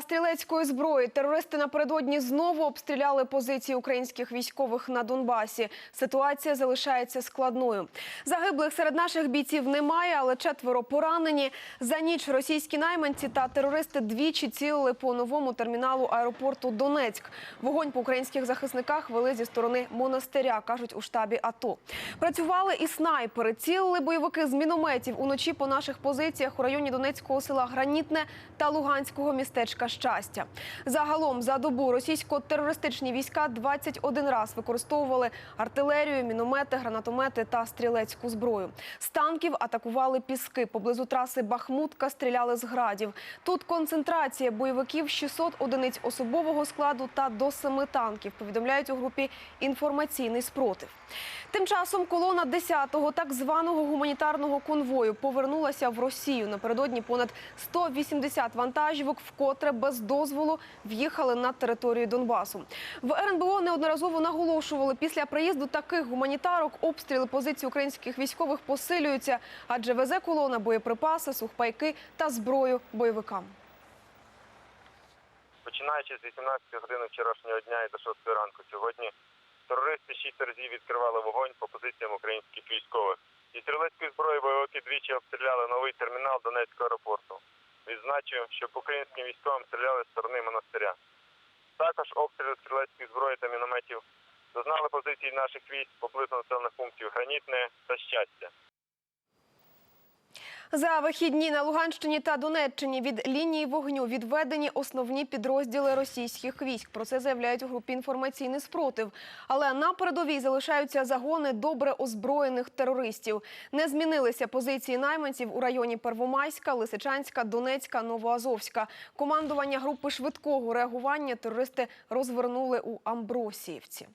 стрілецької зброї терористи напередодні знову обстріляли позиції українських військових на Донбасі. Ситуація залишається складною. Загиблих серед наших бійців немає, але четверо поранені. За ніч російські найманці та терористи двічі цілили по новому терміналу аеропорту Донецьк. Вогонь по українських захисниках вели зі сторони монастиря, кажуть у штабі АТО. Працювали і снайпери, цілили бойовики з мінометів уночі по наших позиціях у районі Донецького села Гранітне та Луганського містечка Щастя. Загалом за добу російсько-терористичні війська 21 раз використовували артилерію, міномети, гранатомети та стрілецьку зброю. З танків атакували піски. Поблизу траси Бахмутка стріляли з градів. Тут концентрація бойовиків 600 одиниць особового складу та до 7 танків. Повідомляють у групі інформаційний спротив. Тим часом колона 10-го так званого гуманітарного конвою повернулася в Росію. Напередодні понад 180 вантажівок вкотре без дозволу в'їхали на територію Донбасу. В РНБО неодноразово наголошували, після приїзду таких гуманітарок обстріли позицій українських військових посилюються, адже везе колона боєприпаси, сухпайки та зброю бойовикам. Починаючи з 18 години вчорашнього дня і до 6 ранку сьогодні, терористи шість разів відкривали вогонь по позиціям українських військових. Зі стрілецької зброї бойовики двічі обстріляли новий термінал Донецького аеропорту. Відзначу, що по українським військовим стріляли з сторони монастиря. Також обстріли стрілецької зброї та мінометів зазнали позиції наших військ поблизу населених пунктів Гранітне та Щастя. За вихідні на Луганщині та Донеччині від лінії вогню відведені основні підрозділи російських військ. Про це заявляють у групі інформаційний спротив. Але на передовій залишаються загони добре озброєних терористів. Не змінилися позиції найманців у районі Первомайська, Лисичанська, Донецька, Новоазовська. Командування групи швидкого реагування терористи розвернули у Амбросіївці.